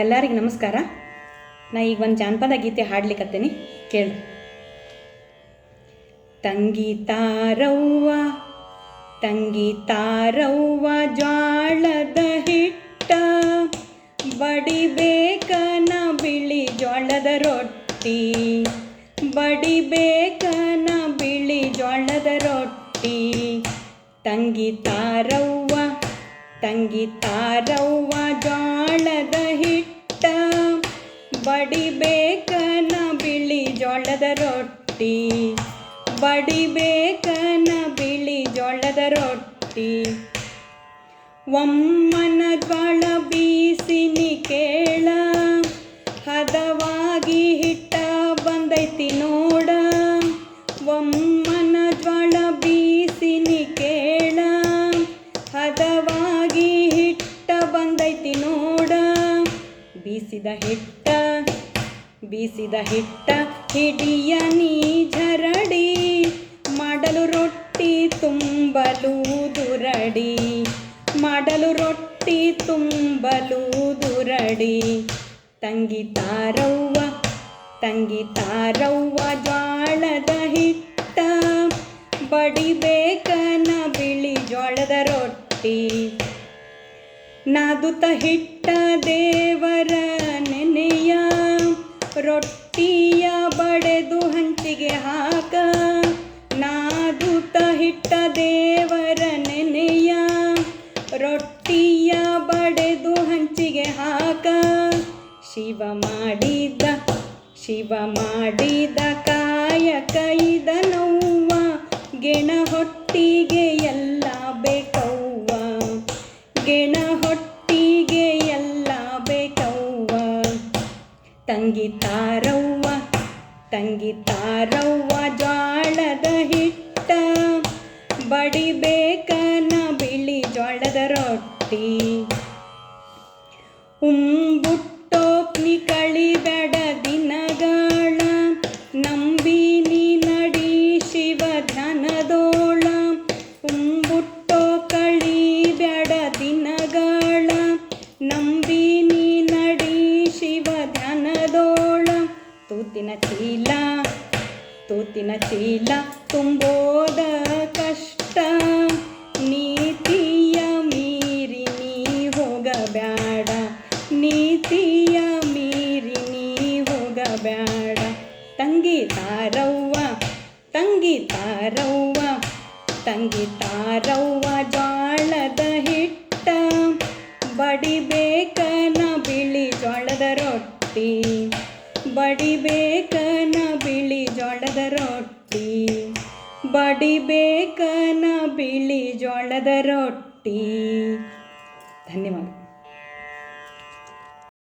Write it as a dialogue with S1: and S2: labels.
S1: ಎಲ್ಲರಿಗೂ ನಮಸ್ಕಾರ. ನಾ ಈಗ ಒಂದು ಜಾನಪದ ಗೀತೆ ಹಾಡ್ಲಿಕ್ಕತ್ತೇನೆ ಕೇಳು. ತಂಗಿ ತಾರವ್ವ ತಂಗಿ ತಾರವ್ವ ಜ್ವಾಳದ ಹಿಟ್ಟ ಬಡಿಬೇಕನ ಬಿಳಿ ಜ್ವಾಳದ ರೊಟ್ಟಿ ಬಡಿಬೇಕನ ಬಿಳಿ ಜ್ವಾಳದ ರೊಟ್ಟಿ. ತಂಗಿ ತಾರವ್ವ ತಂಗಿ ತಾರವ್ವ ಹಿಟ್ಟ ಬಡಿಬೇಕನ ಬಿಳಿ ಜೋಳದ ರೊಟ್ಟಿ. ಬಡಿಬೇಕನ ಬಿಳಿ ಜೋಳದ ರೊಟ್ಟಿ. ಒಮ್ಮನ ಜ್ವಾಳ ಬೀಸಿನಿ ಕೇಳ. ಹದವಾಗಿ ಹಿಟ್ಟ ಬಂದೈತಿ ನೋಡ. ಒಮ್ಮನ ಜ್ವಾಳ ಬೀಸಿನಿ ಕೇಳ. ಹದವಾಗಿ ಹಿಟ್ಟ ಬಂದೈತಿ ನೋಡ. ಬೀಸಿದ ಹಿಟ್ಟ ಬೀಸಿದ ಹಿಟ್ಟ ಹಿಡಿಯ ನೀ ಝರಡಿ ಮಾಡಲು ರೊಟ್ಟಿ ತುಂಬಲು ದುರಡಿ, ಮಾಡಲು ರೊಟ್ಟಿ ತುಂಬಲು ದುರಡಿ. ತಂಗಿ ತಾರವ್ವ ತಂಗಿ ತಾರವ್ವ ಜ್ವಾಳದ ಹಿಟ್ಟ ಬಡಿಬೇಕನ ಬಿಳಿ ಜ್ವಾಳದ ರೊಟ್ಟಿ. ನಾದುತ ಹಿಟ್ಟ ದೇವರ ರೊಟ್ಟಿಯ ಬಡೆದು ಹಂಚಿಗೆ ಹಾಕ. ನಾದುತ ಹಿಟ್ಟ ದೇವರ ನೆನೆಯ. ರೊಟ್ಟಿಯ ಬಡೆದು ಹಂಚಿಗೆ ಹಾಕ. ಶಿವ ಮಾಡಿದ ಶಿವ ಮಾಡಿದ ಕಾಯ ಕೈದ ನೋವ ಗೆಣ ಹೊಟ್ಟಿಗೆ ತಂಗಿ ತಾರವ್ವ ತಂಗಿ ತಾರವ್ವ ಜ್ವಾಳದ ಹಿಟ್ಟ. ಬಡಿಬೇಕನ ಬಿಳಿ ಜ್ವಾಳದ ರೊಟ್ಟಿ. ಉಂಬುಟ್ಟೋಪ್ನಿ ತೂತಿನ ಚೀಲ ತೂತಿನ ಚೀಲ ತುಂಬೋದ ಕಷ್ಟ. ನೀತಿಯ ಮೀರಿ ನೀ ಹೋಗಬೇಡ, ನೀತಿಯ ಮೀರಿ ನೀ ಹೋಗಬೇಡ. ತಂಗಿ ತಾರವ್ವ ತಂಗಿ ತಾರವ್ವ ತಂಗಿ ತಾರವ್ವ ಜ್ವಾಳದ ಹಿಟ್ಟ. ಬಡಿಬೇಕನ ಬಿಳಿ ಜ್ವಾಳದ ರೊಟ್ಟಿ. ಬಡಿಬೇಕನ ಬಿಳಿ ಜೋಳದ ರೊಟ್ಟಿ. ಬಡಿಬೇಕನ ಬಿಳಿ ಜೋಳದ ರೊಟ್ಟಿ. ಧನ್ಯವಾದ.